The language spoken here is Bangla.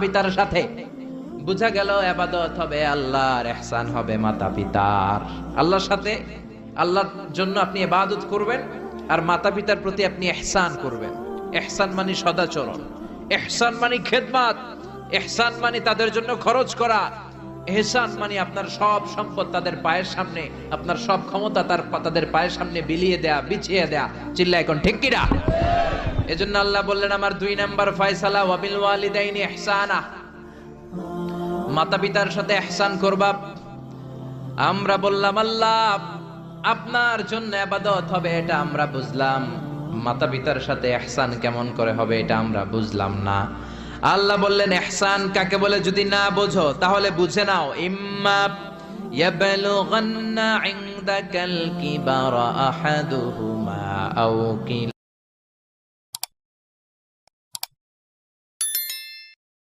পিতার সাথে। বুঝা গেল আবাদত হবে আল্লাহর, এহসান হবে মাতা পিতার আল্লাহর সাথে আল্লাহর জন্য আপনি ইবাদত করবেন আর মাতা পিতার প্রতি আপনি এহসান করবেন। এহসান মানে সদাচরণ। এহসান মানে খেদমাত। এহসান মানে তাদের জন্য খরচ করা। এহসান মানে আপনার সব সম্পদ তাদের পায়ের সামনে, আপনার সব ক্ষমতা তার তাদের পায়ের সামনে বিলিয়ে দেয়া, বিছিয়ে দেয়া। চিল্লা এখন ঠিক কিনা? এজন্য আল্লাহ বললেন আমার দুই নাম্বার ফয়সালা ওয়াবিল ওয়ালিদাইনি ইহসানা মাতা পিতার সাথে এহসান করবা আমরা বললাম আল্লাহ আপনার জন্য আবাদত হবে এটা আমরা বুঝলাম মাতা পিতার সাথে এহসান কেমন করে হবে এটা আমরা বুঝলাম না আল্লাহ বললেন এহসান কাকে বলে যদি না বোঝো তাহলে বুঝে নাও ইম্মা يبلغن عندك الكبر أحدهما أو